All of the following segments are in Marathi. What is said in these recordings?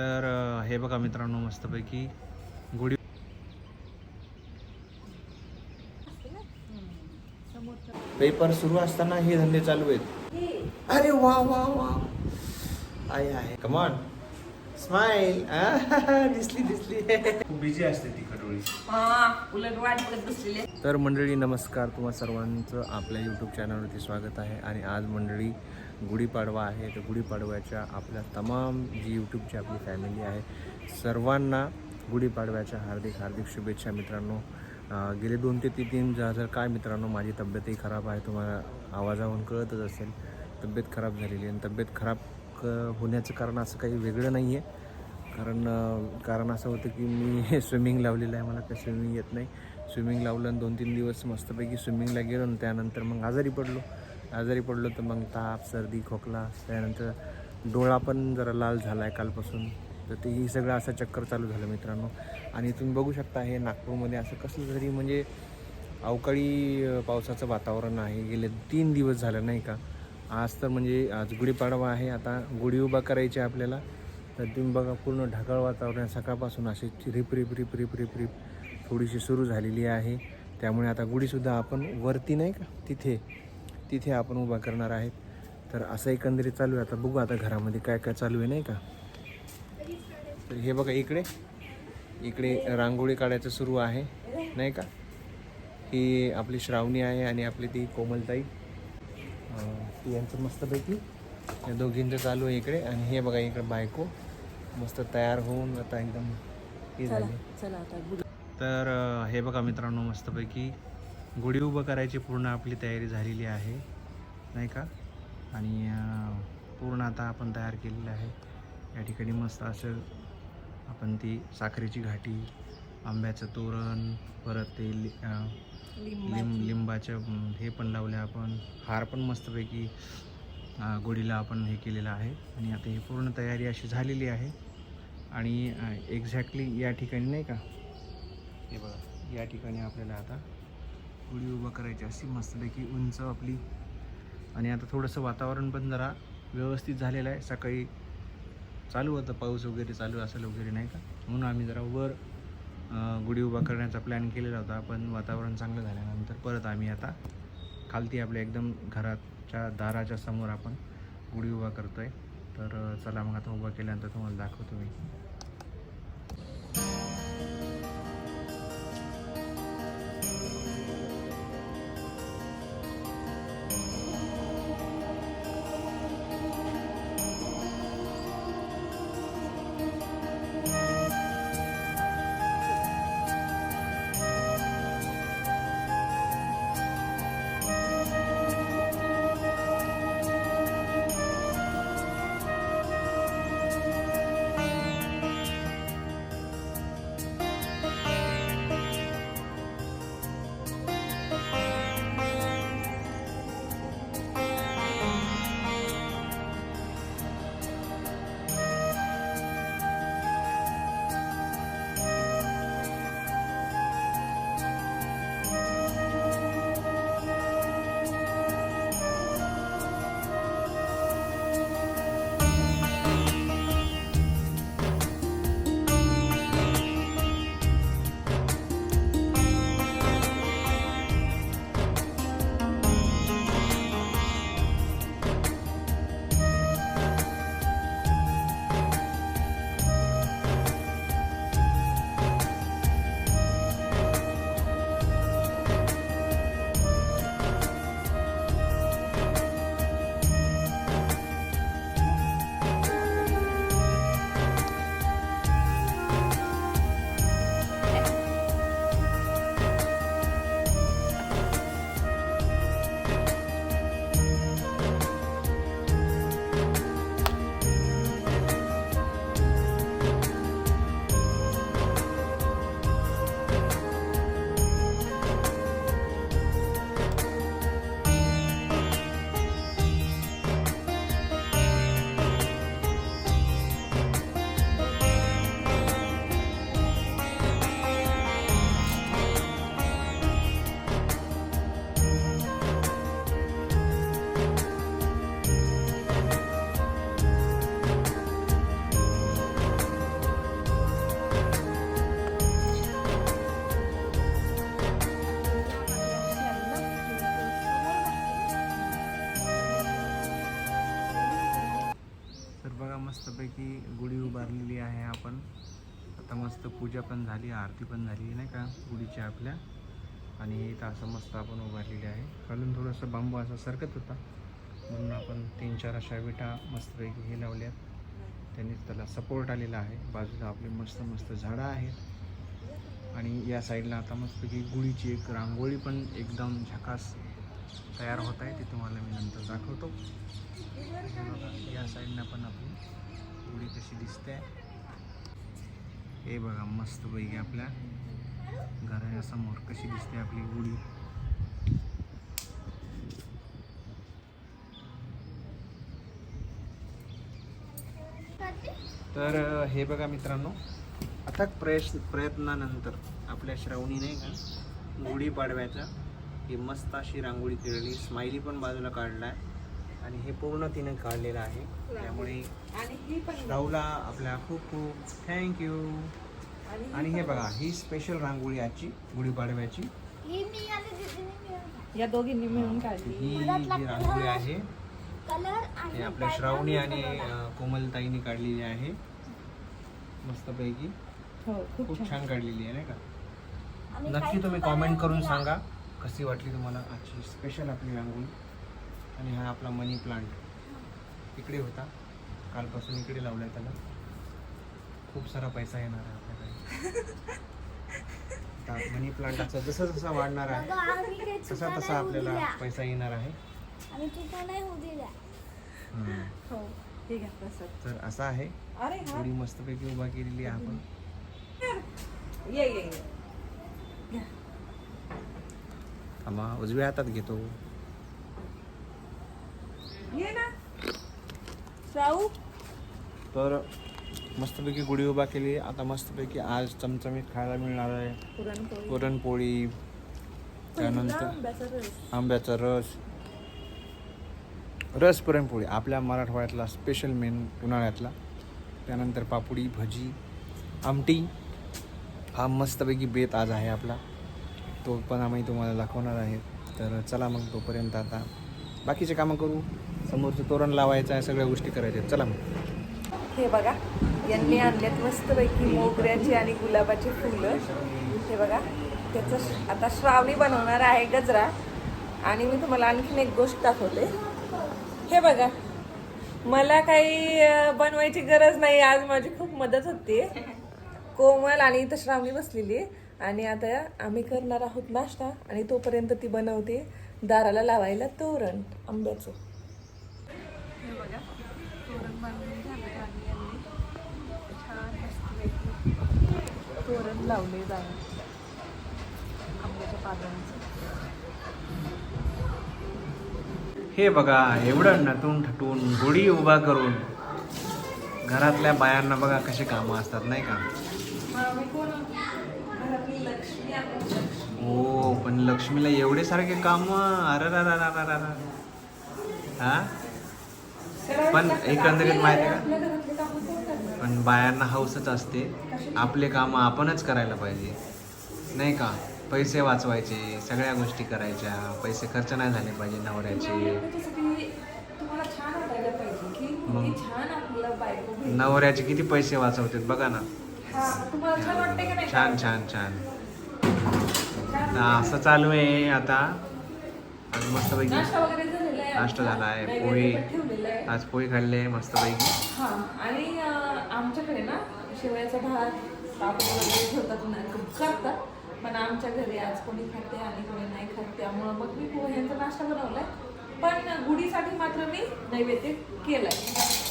तर हे बघा मित्रांनो मस्तपैकी गुढी पेपर सुरू असताना हे धंदे चालू आहेत. अरे वा वा वा. आहे आहे कमॉन स्माइल दिसली दिसली. खूप बिझी असते ती खडोळी. हा तर मंडळी नमस्कार. तुम्हा सर्वांचं आपल्या यूट्यूब चॅनलवरती स्वागत आहे. आणि आज मंडळी गुढीपाडवा आहे. तर गुढीपाडव्याच्या आपल्या तमाम जी यूट्यूबची आपली फॅमिली आहे सर्वांना गुढीपाडव्याच्या हार्दिक हार्दिक शुभेच्छा मित्रांनो. गेले दोन ते तीन तीन जर काय मित्रांनो माझी तब्येतही खराब आहे तुम्हाला आवाजावरून कळतच असेल. तब्येत खराब झालेली आहे आणि तब्येत खराब क होण्याचं कारण असं काही वेगळं नाही आहे कारण कारण असं होतं की मी स्विमिंग लावलेलं आहे मला काही स्विमिंग येत नाही. स्विमिंग लावलं आणि दोन तीन दिवस मस्तपैकी स्विमिंगला गेलो आणि त्यानंतर मग आजारी पडलो. आजारी पडलो तर मग ताप सर्दी खोकला त्यानंतर डोळा पण जरा लाल झाला आहे कालपासून. तर ते ही सगळं असं चक्कर चालू झालं मित्रांनो. आणि तुम्ही बघू शकता हे नागपूरमध्ये असं कसलं तरी म्हणजे अवकाळी पावसाचं वातावरण आहे. गेले तीन दिवस झालं नाही का? आज तर म्हणजे आज गुढीपाडवा आहे. आता गुढी उभा करायची आहे आपल्याला. तर तुम्ही बघा पूर्ण ढगाळ वातावरण सकाळपासून अशी रिप रिप रिप रिप रिप रिप थोडीशी सुरू झालेली आहे. त्यामुळे आता गुढीसुद्धा आपण वरती नाही का? तिथे तिथे आपण उभा करणार आहेत. तर असं एकंदरीत चालू आहे. आता बघू आता घरामध्ये काय काय चालू आहे नाही का? तर हे बघा इकडे. इकडे रांगोळी काढायचं सुरू आहे नाही का? ही आपली श्रावणी आहे आणि आपली ती कोमलताई. यांचं मस्तपैकी या दोघींचं चालू आहे इकडे. आणि हे बघा इकडे बायको मस्त तयार होऊन आता एकदम हे झाली. तर हे बघा मित्रांनो मस्तपैकी गुढी उभं करायची पूर्ण आपली तयारी झालेली आहे नाही का? आणि पूर्ण आता आपण तयार केलेलं आहे. या ठिकाणी मस्त असं आपण ती साखरेची घाटी आंब्याचं तोरण परत ते लि लिंब लिंबाचं हे पण लावले आपण. हार पण मस्तपैकी गोडीला आपण हे केलेलं आहे. आणि आता ही पूर्ण तयारी अशी झालेली आहे. आणि एक्झॅक्टली या ठिकाणी नाही का? हे बघा या ठिकाणी आपल्याला आता गुढी उभा करायची अशी मस्तपैकी उंच आपली. आणि आता थोडंसं वातावरण पण जरा व्यवस्थित झालेलं आहे. सकाळी चालू होतं पाऊस वगैरे चालू असेल वगैरे नाही का? म्हणून आम्ही जरा वर गुढी उभा करण्याचा प्लॅन केलेला होता पण वातावरण चांगलं झाल्यानंतर परत आम्ही आता खालती आपल्या एकदम घराच्या दाराच्या समोर आपण गुढी उभा करतो आहे तर चला मग आता उभा केल्यानंतर तुम्हाला दाखवतो मी. मस्त पूजा पण झाली आरती पण झाली नाही का गुढीची आपल्या. आणि इथं असं मस्त आपण उभारलेली आहे. खालून थोडंसं बांबू असा सरकत होता. म्हणून आपण तीन चार अशा विटा मस्तपैकी हे लावल्यात. त्यांनी त्याला सपोर्ट आलेला आहे. बाजूला आपली मस्त मस्त झाडं आहेत. आणि या साईडला आता मस्तपैकी गुढीची एक रांगोळी पण एकदम झकास तयार होत आहे. ती तुम्हाला मी नंतर दाखवतो. या साईडनं पण आपली गुढी कशी दिसते. हे बघा मस्तपैकी आपल्या घरासमोर कशी दिसते आपली गुढी. तर हे बघा मित्रांनो अथक प्रयत्न प्रयत्नानंतर आपल्या श्रावणी नाही का गुढीपाडव्याचा ही मस्त अशी रांगोळी केलेली. स्माइली पण बाजूला काढलाय. आणि हे पूर्ण तिने काढलेलं आहे. त्यामुळे आणि ही पण श्रावला आपल्या खूप खूप थँक्यू आणि आणि हे बघा ही स्पेशल रांगोळी आजची गुढीपाडव्याची. ही या दोघींनी मिळून काढली. ही जी रांगोळी आहे कलर हे आपल्या श्रावणी आणि कोमलताईने काढलेली आहे. मस्तपैकी. हो खूप खूप छान. काढलेली आहे नाही का? नक्की तुम्ही कॉमेंट करून. सांगा कशी वाटली तुम्हाला आजची स्पेशल आपली रांगोळी? आणि हा आपला मनी प्लांट इकडे होता. कालपासून इकडे लावलाय त्याला. खूप सारा पैसा येणार आहे आपल्याकडे. आता मनी प्लांटाचा जसं जसं वाढणार आहे आम्ही तसा तसा आपल्याला. पैसा येणार आहे. आम्ही. हो हे घ्या प्रसाद तर असं आहे. अरे हा. थोडी मस्तपैकी उभा केलेली आहे आपण. ये ये ये. थांबा उजव्या हातात घेतो. ये ना. श्राऊ तर मस्तपैकी गुढी उभा केली. आता मस्तपैकी आज चमचमीत खायला मिळणार आहे. पुरणपोळी. पुरणपोळी. त्यानंतर आंब्याचा रस. आंब्याचा रस. रस पुरणपोळी. आपल्या मराठवाड्यातला स्पेशल मेन उन्हाळ्यातला. त्यानंतर पापडी भजी आमटी. हा मस्तपैकी बेत आज आहे आपला. तो पण आम्ही तुम्हाला दाखवणार आहे. तर चला मग तोपर्यंत आता बाकीचे कामं करू. समोरचं तोरण लावायचं आहे सगळ्या गोष्टी करायच्या चला मग. हे बघा यांनी आणल्यात मस्तपैकी मोगऱ्याची आणि गुलाबाची फुलं. हे बघा त्याचं श- आता श्रावणी बनवणार आहे गजरा. आणि मी तुम्हाला आणखीन एक गोष्ट दाखवते. हे बघा मला काही बनवायची गरज नाही. आज माझी खूप मदत होते. कोमल आणि इथं श्रावणी बसलेली आणि आता आम्ही करणार आहोत नाश्ता. आणि तोपर्यंत ती बनवते. दाराला लावायला तोरण आंब्याचं. हे बघा तोरण लावले आंब्याच्या पानांचं. हे एवढं नटून ठटून गुढी उभा करून घरातल्या बायांना बघा कशी कामं असतात नाही का? हो पण लक्ष्मीला एवढे सारखे काम अरे हा? पण एकंदरीत माहिती का? पण बायांना हौसच असते. आपले कामं आपणच करायला पाहिजे. नाही का? पैसे वाचवायचे सगळ्या गोष्टी करायच्या पैसे खर्च नाही झाले पाहिजे नवऱ्याचे. मग. नवऱ्याचे किती पैसे वाचवतात बघा ना. छान छान छान. आता असं चालू आहे आता. आज मस्तपैकी नाश्ता आहे. झाला आहे, पोळी. आहे आज पोळी खाल्ले मस्तपैकी. हा आणि आमच्याकडे ना शेवयाचा भात पापड वगैरे ठेवतात करतात. पण आमच्या घरी आज कोणी खाते आणि कोणी नाही खात त्यामुळं मग मी पोह्यांचा नाश्ता बनवलाय. पण गुढीसाठी मात्र मी नैवेद्य केलाय.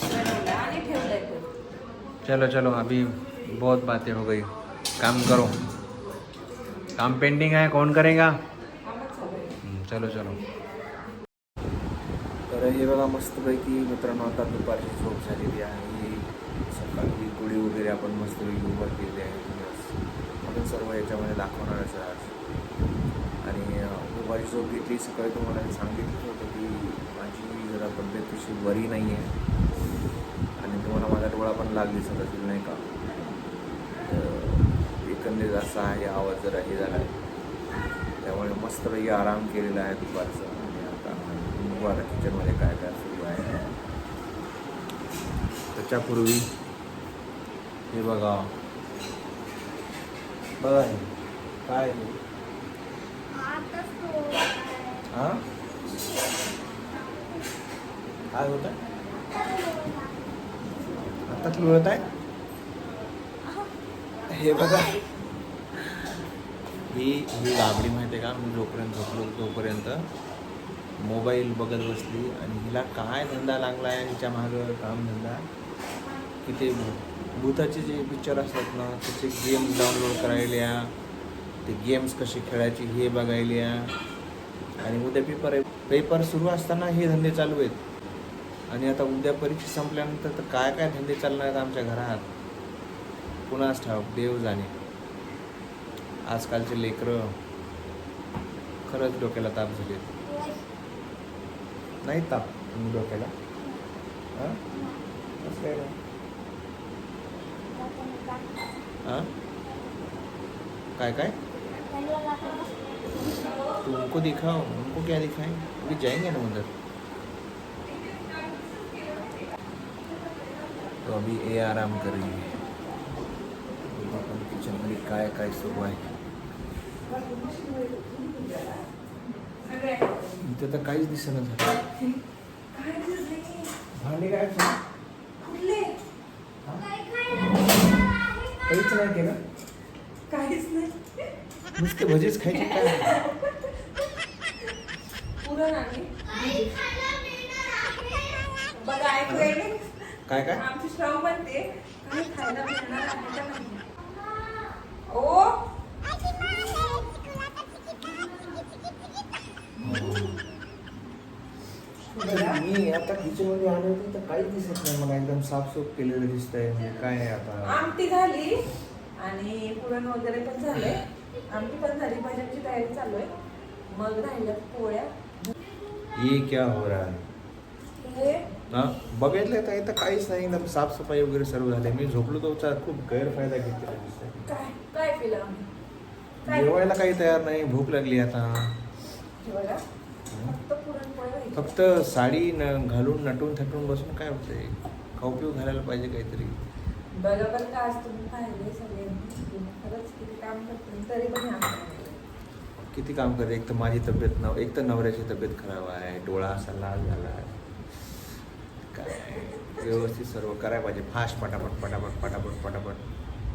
बनवलाय आणि ठेवलाय. चलो चलो अभी बहुत बातें हो गई. काम करो. काम पेंडिंग है कौन करेगा? चालू चलो. तर हे बघा मस्तपैकी मित्रांनो आता दुपारची झोप झालेली आहे. सकाळी गुढी वगैरे आपण मस्तपैकी उभा केलेली आहे. आपण सर्व याच्यामध्ये दाखवणारच आहे आज. आणि अं, दुपारी झोप घेतली. सकाळी तुम्हाला सांगितलं होतं की माझी जरा तब्येत तशी बरी नाही आहे आणि तुम्हाला माझा डोळा पण दिसत असेल नाही का? एकंदरीत असा आहे आवाज जरा हे झाला आहे त्यामुळे मस्तपैकी आराम केलेला आहे दुपारचा. आणि आता आता किचनमध्ये काय काय सुरू आहे? तर ब्रेकच्या पूर्वी हे बघा. बघा हे. काय हे? हा? काय होत? आहे आता मिळत आहे? हे बघा. ही ही गाबडी माहिती आहे का? मी जोपर्यंत झोपलो तोपर्यंत मोबाईल बघत बसली आणि हिला काय धंदा लागला आहे हिच्या मागं? कामधंदा की ते भूताचे जे पिक्चर असतात ना त्याचे गेम्स डाउनलोड करायल्या ते गेम्स कसे खेळायचे हे बघायल्या. आणि उद्या पेपर आहे. पेपर सुरू असताना हे धंदे चालू आहेत. आणि आता उद्या परीक्षा संपल्यानंतर तर काय काय धंदे चालणार आहेत आमच्या घरात? कुणास ठाऊक? देव जाणे आजकालचे लेकरं खरंच डोक्याला ताप झाले नाही ताप तुम्ही डोक्याला? हां? काय काय? तुमको दिखाओ उनको क्या दिखाएं? अभी जाएंगे ना उधर? तो अभी ए आराम कर रही है। किचन किचनमध्ये काय काय सुरू आहे इथे तर काहीच दिसेना झालं. भांडे काय काहीच नाही केलं? काहीच नाही नुसते भजीच खायचे काय? पुरण आणि बघा ऐकू येईल काय काय? आमची श्रम म्हणते काही खायला मिळणार आहे का नाही? ओ मी आता किचनमध्ये आलो होतो तर काहीच दिसत नाही. मला एकदम साफसूफ केलेलं दिसतंय. म्हणजे काय आहे आता? आमटी झाली आणि पुरण वगैरे पण झालंय. आमटी पण झाली. भाज्यांची तयारी चालू आहे. मग राहिल्या पोळ्या. ये क्या हो रहा है? हे हा? बघितलं तर इथं काहीच नाही. एकदम साफसफाई वगैरे सर्व झाले मी झोपलो तो त्याचा खूप गैरफायदा घेतलेला दिसतोय. काय? काय केलं आम्ही? काय? जेवायला काही तयार नाही. भूक लागली आता. हे? बघा फक्त. फक्त साडी न घालून नटून थटून बसून काय होतंय? खाऊ घालायला पाहिजे काहीतरी. बघा बरं का? आज तुम्ही पाहिले सगळ्यांनी तुम्ही खरंच किती काम करते तरी पण आम्हाला नाही. किती काम करते? एक तर माझी तब्येत नव एक तर नवऱ्याची तब्येत खराब आहे. डोळा असा लाल झाला आहे. काय? व्यवस्थित सर्व करायला पाहिजे. फास्ट पटापट पटापट पटापट पटापट.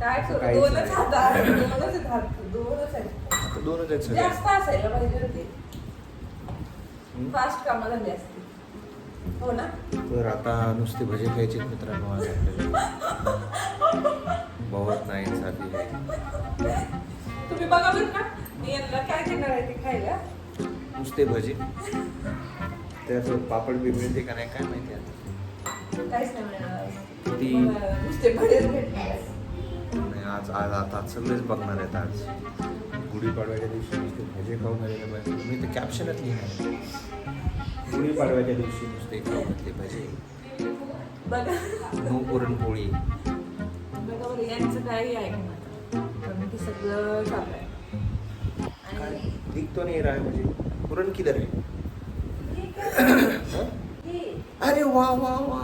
काय करू? दोनच. हात आहेत, दोनच आहेत हात. दोनच आहेत. आता दोनच आहेत सगळे. जास्त असायला पाहिजे होते. हम्म. फास्ट कामं झाली हो ना? तर आता नुसते भजे खायचे मित्रांनो बहुत नाही साधी तुम्ही बघा बरं का मी यांना काय देणार आहे ते खायला? नुसते भजे. त्याचं पापड बी मिळते का नाही काय माहिती आता. काहीच नाही मिळणार किती? मला नुसते भडेच भेटणार आहेत. नाही आज आज आता सगळेच बघणार आहेत आज. गुढीपाडव्याच्या दिवशी नुसते भजे खाऊ घालायला पाहिजे मी ते कॅप्शनच लिहिणार आहे. गुढीपाडव्याच्या दिवशी नुसते खाऊ घातले भजे. बघा. नो पुरणपोळी. बघा बरं यांचं काही आहे का कारण ते सगळं चालू आहे. काय? आणि दिख तो नाही रहा है मुझे पुरण किधर है हाँ? हे? अरे वा वा वा.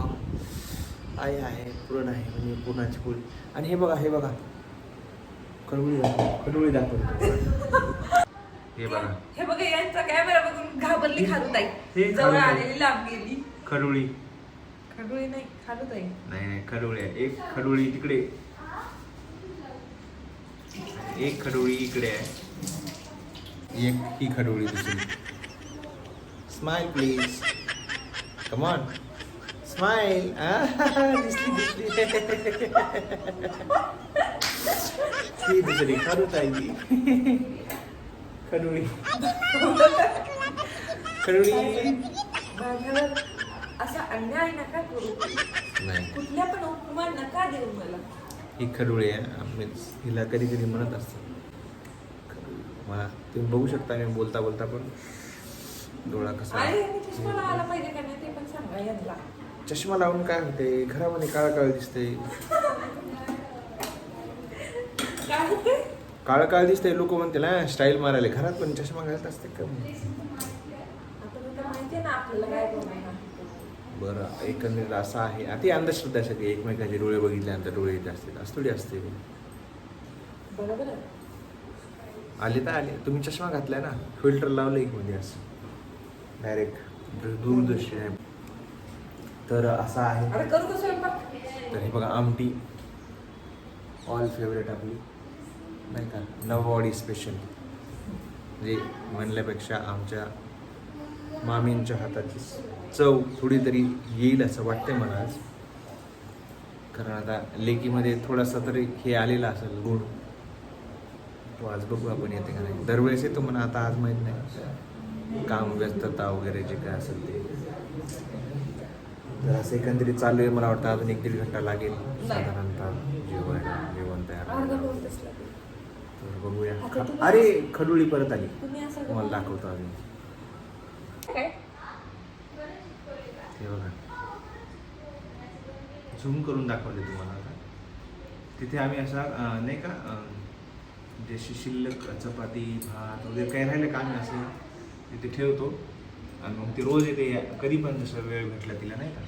आहे आहे. पुरण आहे. म्हणजे पुरणाची पोळी. आणि हे बघा हे बघा. कडुळी दाखव दाखव हे बघा. हे बघा यांचा कॅमेरा बघून घाबरली खालूताई. हे जवळ. आलेली लांब गेली. खडुळी खडुळी नाही खालूताई. नाही नाही खडुळी आहे. एक खडुळी तिकडे. एक खडुळी इकडे आहे. एक ही खडुळी दुसरी. Smile please come on smile दिसली दिसली. ही दुसरी खडूच आहे ती खडुळी खडुळी माझ्यावर असा अन्याय नका करू नाही कुठल्या पण उपमा नका देऊ मला ही खडुळी आहे आम्ही हिला कधी कधी म्हणत असतो. मला तुम्ही बघू शकता मी बोलता बोलता पण डोळा कसा लावायला पाहिजे का नाही ते पण सांगा चष्मा लावून काय होते घरामध्ये काळ काळ दिसते काय होते काळ काळ दिसते लोक म्हणते ना स्टाईल मारायला घरात पण चष्मा घालत असते का? बरं एकंदरीत असं आहे. आता ती अंधश्रद्धा सगळी एकमेकाचे डोळे बघितल्यानंतर डोळे येत असतील. असं थोडी असते आले तर आले. तुम्ही चष्मा घातलाय ना? फिल्टर लावलं एक मध्ये असं. डायरेक्ट दूरदर्शी आहे. तर असं आहे. तर हे बघा आमटी. ऑल फेवरेट आपली. नाही का नववाडी स्पेशल म्हणजे म्हणल्यापेक्षा आमच्या मामींच्या हाताची चव थोडी तरी येईल असं वाटतंय मला आज. कारण आता लेकीमध्ये थोडासा तरी हे आलेला असेल गुण. तो आज बघू आपण येते का नाही. दरवेळेस येतो म्हणा आता आज माहीत नाही. काम व्यस्तता वगैरे जे काय असेल ते. तर असं एकंदरीत चालू आहे मला वाटतं अजून एक दीड घंटा लागेल. साधारणतः जेवायला जेवण तयार अर्धा व्हायला. पाऊण तास लागेल. तर बघूया. तुम्ही- अरे खडुळी परत आली. तुम्ही असं तुम्हाला दाखवतो अजून काय? हे बघा. झूम करून दाखवले तुम्हाला आता. तिथे आम्ही असा अं, नाही का अं, जशी शिल्लक चपाती भात वगैरे काही राहिलं का आम्ही असं तिथे ठेवतो. आणि मग ती रोज येते कधी पण जसं वेळ भेटला तिला नाही का.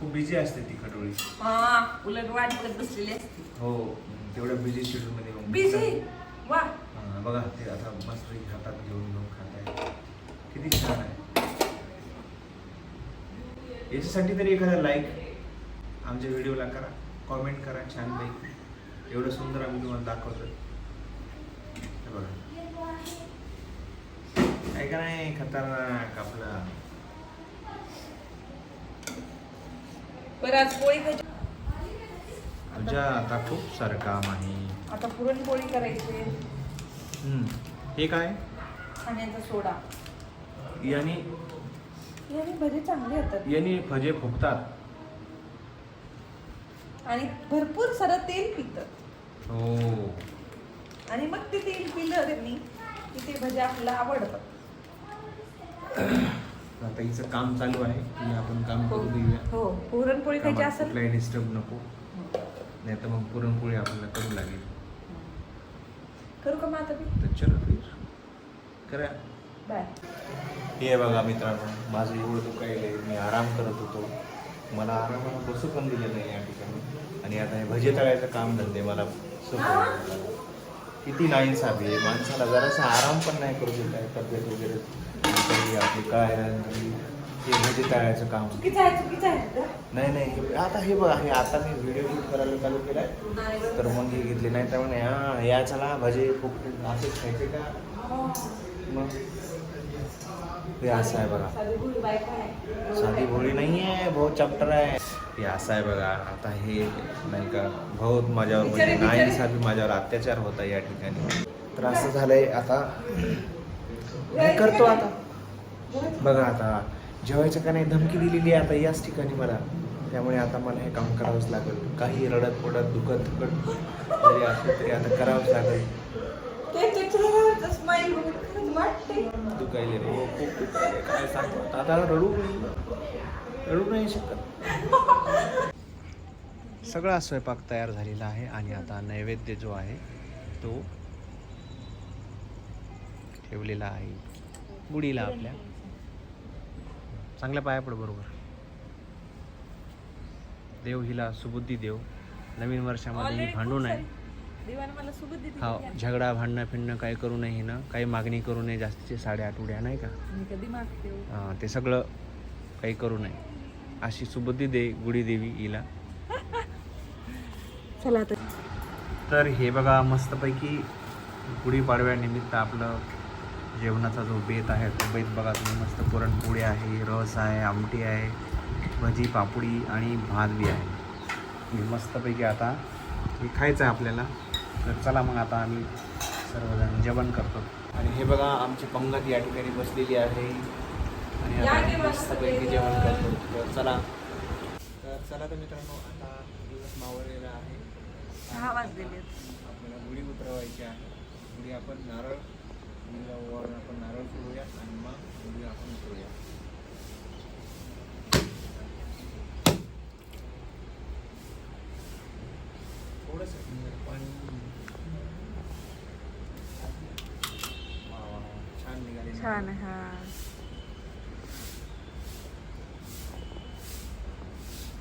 खूप बिझी असते ती खडोळी. हा उलट वाट बघत बसलेली असते. हो तेवढ्या बिझी शेड्यूलमध्ये बिझी वा. हा, बघा ते आता मस्त हातात घेऊन घेऊन खात आहे किती छान आहे. याच्यासाठी तरी एखादा लाईक आमच्या व्हिडिओला करा. कॉमेंट करा छानपैकी एवढं सुंदर आम्ही तुम्हाला दाखवतो हे बघा. काय का नाही खतरनाक आपला? बरं आज पोळी खायची. आमच्या आता खूप सारं काम आहे. आता पुरणपोळी करायची. हम्म. हे काय? खाण्याचा सोडा. याने? याने भजी चांगले होतात याने भजे फुगतात. आणि भरपूर सारं तेल पितं हो. आणि मग ते तेल पिलं त्यांनी की ते भजी आपल्याला आवडतात आता हिचं काम चालू आहे. की आपण काम करू देऊया. हो. पुरणपोळी खायची कामात असेल. कुठलाही डिस्टर्ब नको. नाही तर मग पुरणपोळी आपल्याला करू लागेल. करू का मग आता मी? तर चलो फिर. करा. बाय हे बघा मित्रांनो माझं एवढं दुखायलं आहे मी आराम करत होतो. मला आरामाला बसू पण दिलं नाही या ठिकाणी. आणि आता हे भजे तळायचं काम धंदे मला सोपं किती नाईन्साफी आहे. माणसाला जरासा आराम पण नाही करू देत आहे तब्येत वगैरे. आपली लागली. हे भजे तळायचं काम. चुकीचं आहे चुकीचं आहे. तुझं. नाही नाही हे- आता हे बघा हे आता मी व्हिडिओ शूट करायला चालू केलाय. तर मग हे घेतले नाही तर म्हणे हा या चला भजे फुकटे असेच खायचे का? मग हे असं आहे बघा. साधी भोळी नाही आहे बहुत चॅप्टर आहे. हे असं आहे बघा आता हे नाही का बहुत माझ्यावर म्हणजे बिचारे, नाही बिचारे. साधी माझ्यावर अत्याचार होता या ठिकाणी. तर असं झालंय आता. मी करतो आता. बघा आता जेवायच्या का नाही धमकी दिलेली आहे आता याच ठिकाणी मला. त्यामुळे आता मला हे काम करावंच लागेल. काही रडत पडत दुखत दुखत जरी असलं तरी आता करावंच लागेल. दुखायले रे. हो, खूप दुखायले. काय सांगतो आता आता रडू रडू नाही शकत. सगळा स्वयंपाक तयार झालेला आहे आणि आता नैवेद्य जो आहे तो ठेवलेला आहे. गुढीला आपल्या. चांगल्या पाया पड बरोबर. देव हिला सुबुद्धी देव. नवीन वर्षामध्ये ही भांडू नये. हा. झगडा भांडणं फिरणं काही करू नये हिनं. काही मागणी करू नये जास्तीचे साडे आठ उड्या नाही का? हो. हा, ते सगळं काही करू नये. अशी सुबुद्धी दे गुढी देवी हिला. चला तर हे बघा मस्तपैकी गुढीपाडव्यानिमित्त आपलं जेवणाचा जो बेत आहे तो बेत बघा तुम्ही मस्त पुरणपोळी आहे रस आहे आमटी आहे भजी पापडी आणि भात बी आहे. हे मस्तपैकी आता हे खायचं आहे आपल्याला. तर चला मग आता आम्ही सर्वजण जेवण करतो. आणि हे बघा आमची पंगत या ठिकाणी बसलेली आहे. आणि मस्त मस्तपैकी पैकी जेवण. करतो. तर चला. तर चला तर मित्रांनो आता दिवस मावळलेला आहे. सहा वाजलेले आहेत. आपल्याला गुढी उतरवायची आहे. गुढी आपण नारळ गुढीला वर आपण नारळ फिरवूया आणि मग गुढी आपण उतरूया थोडंसं पाणी वा, वा, वा. छान निघाले छान आहे, हा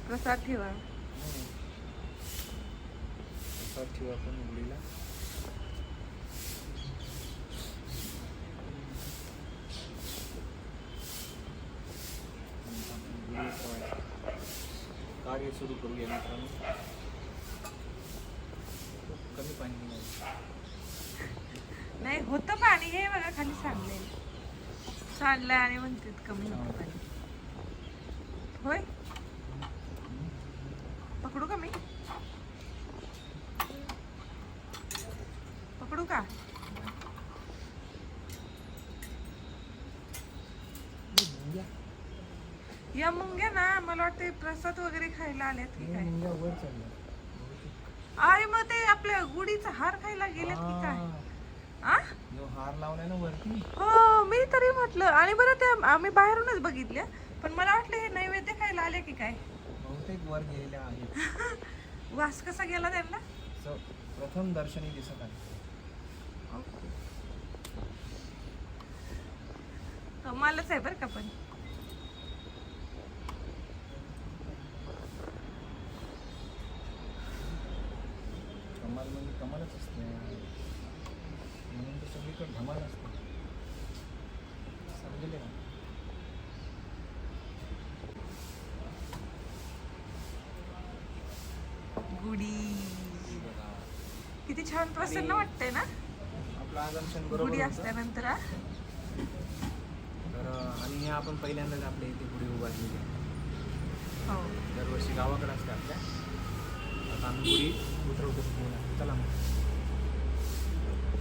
प्रसाद ठेवा प्रसाद ठेवू आपण उघडीला सुरू करूया मित्रांनो. कमी पाणी. नाही होतं पाणी हे बघा खाली सांडले सांडलंय आणि म्हणतात कमी होतं पाणी. होय? पकडू का मी? पकडू का? या मुंग्या मला वाटते प्रसाद वगैरे खायला आल्यात की काय. अरे मग ते आपल्या गुढीचा हार खायला गेल्यात की काय? हा. आ? हार लावलाय ना वरती. हो मी तरी म्हटलं. आणि बरं ते आम्ही बाहेरूनच बघितल्या. पण मला वाटलं हे नैवेद्य खायला आले की काय? बहुतेक वर गेलेल्या आहेत. वास कसा गेला त्यांना? प्रथम दर्शनी दिसत आहे. कमालच आहे बरं का पण कमाल कमालच असते. म्हणून तर सगळीकडे धमाल असते. समजले का? बघा. किती छान प्रसन्न वाटतंय ना? आपलं आजमशन बरोबर होतं. असल्यानंतर हा? तर आणि हे आपण पहिल्यांदाच आपल्या इथे गुढी उभारलेली आहे. हो. दरवर्षी गावाकडे असते आपल्या. आता आम्ही गुढी उतरवतो hasta la.